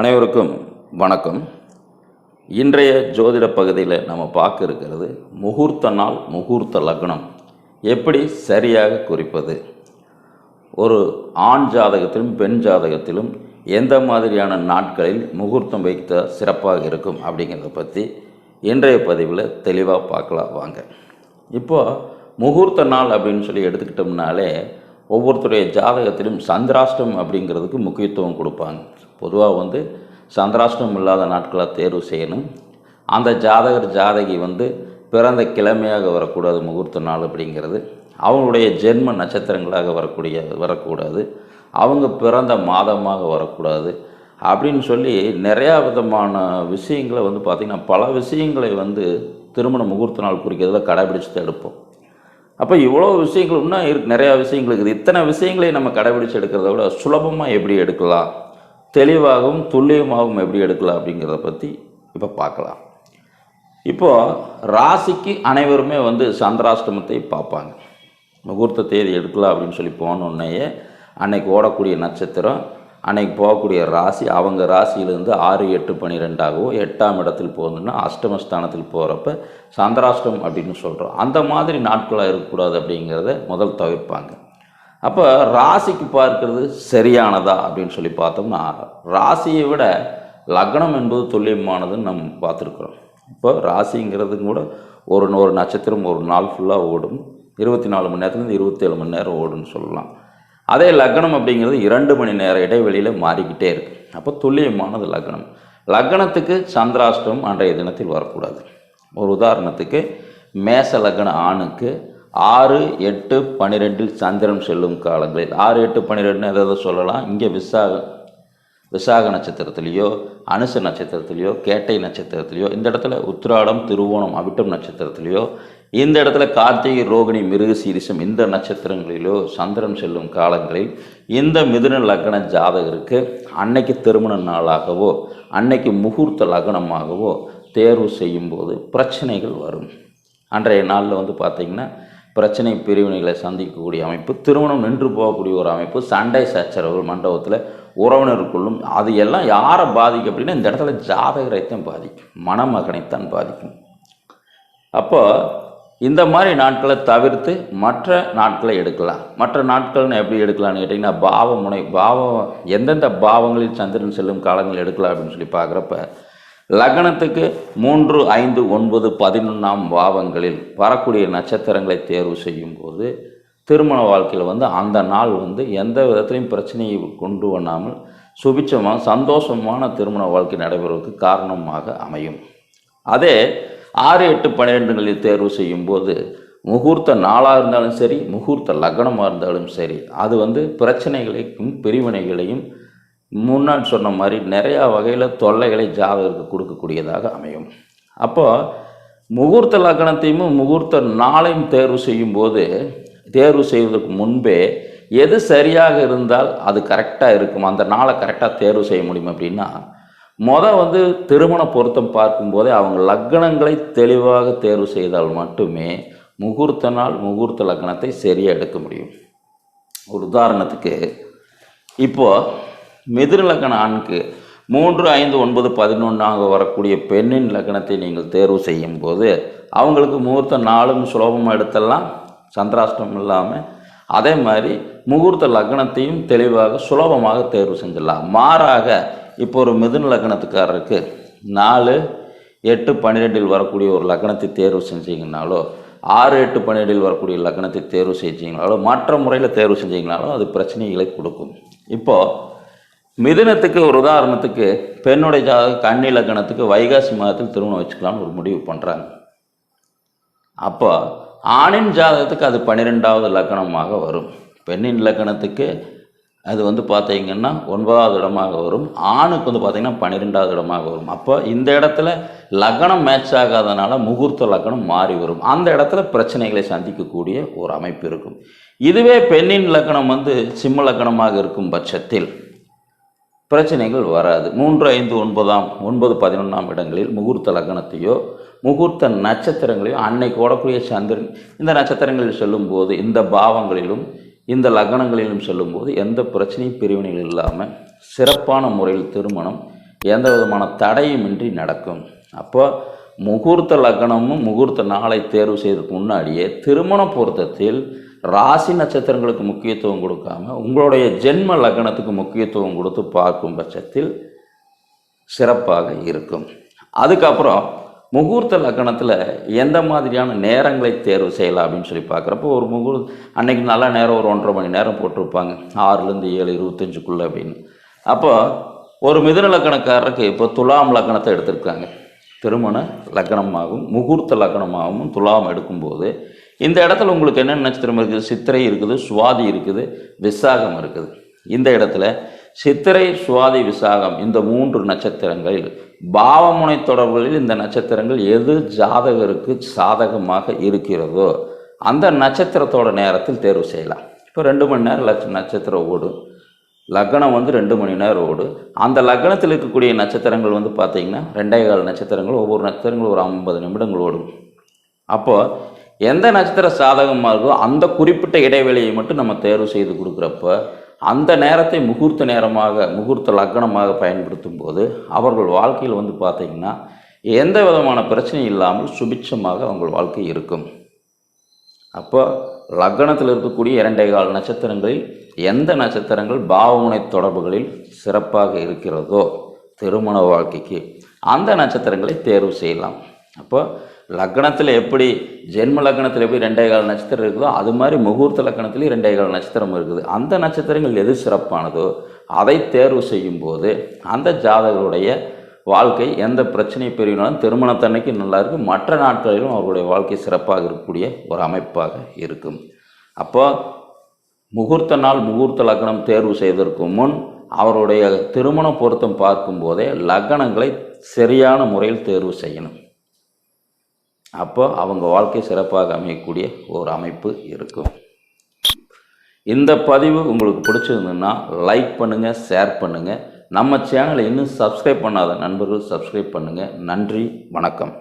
அனைவருக்கும் வணக்கம். இன்றைய ஜோதிட பகுதியில் நம்ம பார்க்க இருக்கிறது முகூர்த்த நாள் முகூர்த்த லக்னம். எப்படி சரியாக குறிப்பது? ஒரு ஆண் ஜாதகத்திலும் பெண் ஜாதகத்திலும் எந்த மாதிரியான நாட்களில் முகூர்த்தம் வைத்த சிறப்பாக இருக்கும் அப்படிங்கிறத பற்றி இன்றைய பதிவில் தெளிவாக பார்க்கலாம் வாங்க. இப்போது முகூர்த்த நாள் அப்படின்னு சொல்லி எடுத்துக்கிட்டோம்னாலே ஒவ்வொருத்தருடைய ஜாதகத்திலும் சந்திராஷ்டம் அப்படிங்கிறதுக்கு முக்கியத்துவம் கொடுப்பாங்க. பொதுவாக வந்து சந்திராஷ்டம் இல்லாத நாட்களை தேர்வு செய்யணும். அந்த ஜாதகர் ஜாதகி வந்து பிறந்த கிழமையாக வரக்கூடாது முகூர்த்த நாள் அப்படிங்கிறது. அவங்களுடைய ஜென்ம நட்சத்திரங்களாக வரக்கூடிய வரக்கூடாது. அவங்க பிறந்த மாதமாக வரக்கூடாது. அப்படின்னு சொல்லி நிறையா விதமான விஷயங்களை வந்து பார்த்திங்கன்னா பல விஷயங்களை வந்து திருமண முகூர்த்த நாள் குறிக்கிறதுல கடைபிடிச்சு தான் எடுப்போம். அப்போ இவ்வளோ விஷயங்கள் இன்னும் இருக்கு நிறையா விஷயங்கள் இருக்குது. இத்தனை விஷயங்களை நம்ம கடைபிடிச்சு எடுக்கிறத விட சுலபமாக எப்படி எடுக்கலாம்? தெளிவாகவும் துல்லியமாகவும் எப்படி எடுக்கலாம் அப்படிங்கிறத பற்றி இப்போ பார்க்கலாம். இப்போது ராசிக்கு அனைவருமே வந்து சந்திராஷ்டமத்தை பார்ப்பாங்க. முகூர்த்த தேதி எடுக்கலாம் அப்படின்னு சொல்லி போனோடனேயே அன்னைக்கு ஓடக்கூடிய நட்சத்திரம் அன்னைக்கு போகக்கூடிய ராசி அவங்க ராசியிலேருந்து ஆறு எட்டு பன்னிரெண்டாகவோ எட்டாம் இடத்தில் போகணுன்னா அஷ்டமஸ்தானத்தில் போகிறப்ப சந்திராஷ்டம் அப்படின்னு சொல்கிறோம் அந்த மாதிரி நாட்களாக இருக்கக்கூடாது அப்படிங்கிறத முதல் தவிர்ப்பாங்க. அப்போ ராசிக்கு பார்க்கறது சரியானதா அப்படின்னு சொல்லி பார்த்தோம்னா ராசியை விட லக்னம் என்பது துல்லியமானதுன்னு நம்ம பார்த்துருக்குறோம். இப்போ ராசிங்கிறது கூட ஒரு ஒரு நட்சத்திரம் ஒரு நாள் ஃபுல்லாக ஓடும். இருபத்தி நாலு மணி நேரத்துலேருந்து இருபத்தேழு மணி நேரம் ஓடுன்னு சொல்லலாம். அதே லக்னம் அப்படிங்கிறது இரண்டு மணி நேர இடைவெளியில் மாறிக்கிட்டே இருக்கு. அப்போ துல்லியமானது லக்னம். லக்னத்துக்கு சந்திராஷ்டம் அன்றைய தினத்தில் வரக்கூடாது. ஒரு உதாரணத்துக்கு மேச லக்ன ஆணுக்கு ஆறு எட்டு பன்னிரெண்டில் சந்திரன் செல்லும் காலங்களில் ஆறு எட்டு பன்னிரெண்டுன்னு எதாவது சொல்லலாம். இங்கே விசாக விசாக நட்சத்திரத்திலேயோ அனுச நட்சத்திரத்திலேயோ கேட்டை நட்சத்திரத்திலேயோ இந்த இடத்துல உத்திராடம் திருவோணம் அவிட்டம் நட்சத்திரத்திலேயோ இந்த இடத்துல கார்த்திகை ரோகிணி மிருக சீரிசம் இந்த நட்சத்திரங்களிலோ சந்திரன் செல்லும் காலங்களில் இந்த மிதுன லக்ன ஜாதகருக்கு அன்னைக்கு திருமண நாளாகவோ அன்னைக்கு முகூர்த்த லக்னமாகவோ தேர்வு செய்யும்போது பிரச்சனைகள் வரும். அன்றைய நாளில் வந்து பார்த்திங்கன்னா பிரச்சனை பிரிவினைகளை சந்திக்கக்கூடிய அமைப்பு திருமணம் நின்று போகக்கூடிய ஒரு அமைப்பு சண்டை சச்சரவு மண்டபத்தில் உறவினருக்குள்ளும் அது எல்லாம் யாரை பாதிக்கும் அப்படின்னா இந்த இடத்துல ஜாதகரைத்தான் பாதிக்கும் மணமகனைத்தான் பாதிக்கும். அப்போ இந்த மாதிரி நாட்களை தவிர்த்து மற்ற நாட்களை எடுக்கலாம். மற்ற நாட்கள்னு எப்படி எடுக்கலாம்னு கேட்டிங்கன்னா பாவ முனை பாவம் எந்தெந்த பாவங்களில் சந்திரன் செல்லும் காலங்கள் எடுக்கலாம் அப்படின்னு சொல்லி பார்க்குறப்ப லக்னத்துக்கு மூன்று ஐந்து ஒன்பது பதினொன்றாம் பாவங்களில் வரக்கூடிய நட்சத்திரங்களை தேர்வு செய்யும் போது திருமண வாழ்க்கையில் வந்து அந்த நாள் வந்து எந்த விதத்திலையும் பிரச்சனையை கொண்டு வராமல் சுபிச்சமாக சந்தோஷமான திருமண வாழ்க்கை நடைபெறுவதற்கு காரணமாக அமையும். அதே ஆறு எட்டு பன்னிரெண்டுகளில் தேர்வு செய்யும்போது முகூர்த்த நாளாக இருந்தாலும் சரி முகூர்த்த லக்னமாக இருந்தாலும் சரி அது வந்து பிரச்சனைகளையும் பிரிவினைகளையும் முன்னாடி சொன்ன மாதிரி நிறையா வகையில் தொல்லைகளை ஜாதகருக்கு கொடுக்கக்கூடியதாக அமையும். அப்போ முகூர்த்த லக்னத்தையும் முகூர்த்த நாளையும் தேர்வு செய்யும்போது தேர்வு செய்வதற்கு முன்பே எது சரியாக இருந்தால் அது கரெக்டாக இருக்கும் அந்த நாளை கரெக்டாக தேர்வு செய்ய முடியும் அப்படின்னா மொதல் வந்து திருமண பொருத்தம் பார்க்கும்போதே அவங்க லக்னங்களை தெளிவாக தேர்வு செய்தால் மட்டுமே முகூர்த்த நாள் முகூர்த்த லக்னத்தை சரியாக எடுக்க முடியும். ஒரு உதாரணத்துக்கு இப்போது மிதுன லக்ன ஆணுக்கு மூன்று ஐந்து ஒன்பது பதினொன்றாக வரக்கூடிய பெண்ணின் லக்னத்தை நீங்கள் தேர்வு செய்யும் போது அவங்களுக்கு முகூர்த்த நாளும் சுலபமாக எடுத்துடலாம் சந்திராஷ்டம் இல்லாமல் அதே மாதிரி முகூர்த்த லக்னத்தையும் தெளிவாக சுலபமாக தேர்வு செஞ்சிடலாம். மாறாக இப்போ ஒரு மிதுன லக்னத்துக்காரருக்கு நாலு எட்டு பன்னிரெண்டில் வரக்கூடிய ஒரு லக்னத்தை தேர்வு செஞ்சீங்கனாலோ ஆறு எட்டு பன்னிரெண்டில் வரக்கூடிய லக்னத்தை தேர்வு செஞ்சீங்கனாலோ மற்ற முறையில் தேர்வு செஞ்சீங்கனாலோ அது பிரச்சனைகளை கொடுக்கும். இப்போது மிதுனத்துக்கு ஒரு உதாரணத்துக்கு பெண்ணுடைய ஜாதக கன்னி லக்னத்துக்கு வைகாசி மாதத்தில் திருமணம் வச்சுக்கலாம்னு ஒரு முடிவு பண்ணுறாங்க அப்போ ஆணின் ஜாதகத்துக்கு அது பன்னிரெண்டாவது லக்கணமாக வரும். பெண்ணின் லக்கணத்துக்கு அது வந்து பார்த்தீங்கன்னா ஒன்பதாவது இடமாக வரும். ஆணுக்கு வந்து பார்த்தீங்கன்னா பன்னிரெண்டாவது இடமாக வரும். அப்போ இந்த இடத்துல லக்னம் மேட்ச் ஆகாதனால முகூர்த்த லக்னம் மாறி வரும். அந்த இடத்துல பிரச்சனைகளை சந்திக்கக்கூடிய ஒரு அமைப்பு இருக்கும். இதுவே பெண்ணின் லக்னம் வந்து சிம்ம லக்னமாக இருக்கும் பட்சத்தில் பிரச்சனைகள் வராது. மூன்று ஐந்து ஒன்பதாம் ஒன்பது பதினொன்றாம் இடங்களில் முகூர்த்த லக்னத்தையோ முகூர்த்த நட்சத்திரங்களையோ அன்னைக்கு ஓடக்கூடிய சந்திரன் இந்த நட்சத்திரங்களில் சொல்லும்போது இந்த பாவங்களிலும் இந்த லக்னங்களிலும் செல்லும்போது எந்த பிரச்சனையும் பிரிவினைகள் இல்லாமல் சிறப்பான முறையில் திருமணம் எந்த விதமான தடையுமின்றி நடக்கும். அப்போ முகூர்த்த லக்னமும் முகூர்த்த நாளை தேர்வு செய்வதற்கு முன்னாடியே திருமண பொருத்தத்தில் ராசி நட்சத்திரங்களுக்கு முக்கியத்துவம் கொடுக்காம உங்களுடைய ஜென்ம லக்னத்துக்கு முக்கியத்துவம் கொடுத்து பார்க்கும் பட்சத்தில் சிறப்பாக இருக்கும். அதுக்கப்புறம் முகூர்த்த லக்கணத்தில் எந்த மாதிரியான நேரங்களை தேர்வு செய்யலாம் அப்படின்னு சொல்லி பார்க்குறப்போ ஒரு முகூர் அன்றைக்கி நல்ல நேரம் ஒரு ஒன்றரை மணி நேரம் போட்டிருப்பாங்க. ஆறுலேருந்து ஏழு இருபத்தஞ்சுக்குள்ளே அப்படின்னு. அப்போ ஒரு மிதுன லக்கணக்காரருக்கு இப்போ துலாம் லக்கணத்தை எடுத்திருக்காங்க. திருமண லக்னமாகவும் முகூர்த்த லக்னமாகவும் துலாம் எடுக்கும்போது இந்த இடத்துல உங்களுக்கு என்ன நட்சத்திரம் இருக்குது? சித்திரை இருக்குது சுவாதி இருக்குது விசாகம் இருக்குது. இந்த இடத்துல சித்திரை சுவாதி விசாகம் இந்த மூன்று நட்சத்திரங்களில் பாவமுனை தொடர்புகளில் இந்த நட்சத்திரங்கள் எது ஜாதகருக்கு சாதகமாக இருக்கிறதோ அந்த நட்சத்திரத்தோட நேரத்தில் தேர்வு செய்யலாம். இப்போ ரெண்டு மணி நேரம் லட்ச நட்சத்திரம் ஓடும் லக்னம் வந்து ரெண்டு மணி நேரம் ஓடும் அந்த லக்னத்தில் இருக்கக்கூடிய நட்சத்திரங்கள் வந்து பார்த்தீங்கன்னா ரெண்டே கால் நட்சத்திரங்கள் ஒவ்வொரு நட்சத்திரங்களும் ஒரு ஐம்பது நிமிடங்கள் ஓடும். அப்போது எந்த நட்சத்திர சாதகமாக இருக்கோ அந்த குறிப்பிட்ட இடைவெளியை மட்டும் நம்ம தேர்வு செய்து கொடுக்குறப்ப அந்த நேரத்தை முகூர்த்த நேரமாக முகூர்த்த லக்னமாக பயன்படுத்தும் போது அவர்கள் வாழ்க்கையில் வந்து பார்த்திங்கன்னா எந்த விதமான பிரச்சனையும் இல்லாமல் சுபிட்சமாக அவங்க வாழ்க்கை இருக்கும். அப்போ லக்னத்தில் இருக்கக்கூடிய இரண்டே கால் நட்சத்திரங்களில் எந்த நட்சத்திரங்கள் பாவமுனை தொடர்புகளில் சிறப்பாக இருக்கிறதோ திருமண வாழ்க்கைக்கு அந்த நட்சத்திரங்களை தேர்வு செய்யலாம். அப்போ லக்னத்தில் எப்படி ஜென்ம லக்னத்தில் எப்படி ரெண்டே கால நட்சத்திரம் இருக்குதோ அது மாதிரி முகூர்த்த லக்னத்துலேயும் ரெண்டே கால நட்சத்திரம் இருக்குது. அந்த நட்சத்திரங்கள் எது சிறப்பானதோ அதை தேர்வு செய்யும்போது அந்த ஜாதகருடைய வாழ்க்கை எந்த பிரச்சனை பெரியனாலும் திருமணத்தன்னைக்கு நல்லா இருக்கும். மற்ற நாட்களிலும் அவருடைய வாழ்க்கை சிறப்பாக இருக்கக்கூடிய ஒரு அமைப்பாக இருக்கும். அப்போ முகூர்த்த நாள் முகூர்த்த லக்னம் தேர்வு செய்வதற்கு முன் அவருடைய திருமண பொருத்தம் பார்க்கும்போதே லக்னங்களை சரியான முறையில் தேர்வு செய்யணும். அப்போ அவங்க வாழ்க்கை சிறப்பாக அமையக்கூடிய ஒரு அமைப்பு இருக்கும். இந்த பதிவு உங்களுக்கு பிடிச்சிருந்ததுன்னா லைக் பண்ணுங்கள் ஷேர் பண்ணுங்கள் நம்ம சேனலை இன்னும் சப்ஸ்கிரைப் பண்ணாத நண்பர்கள் சப்ஸ்கிரைப் பண்ணுங்கள் நன்றி வணக்கம்.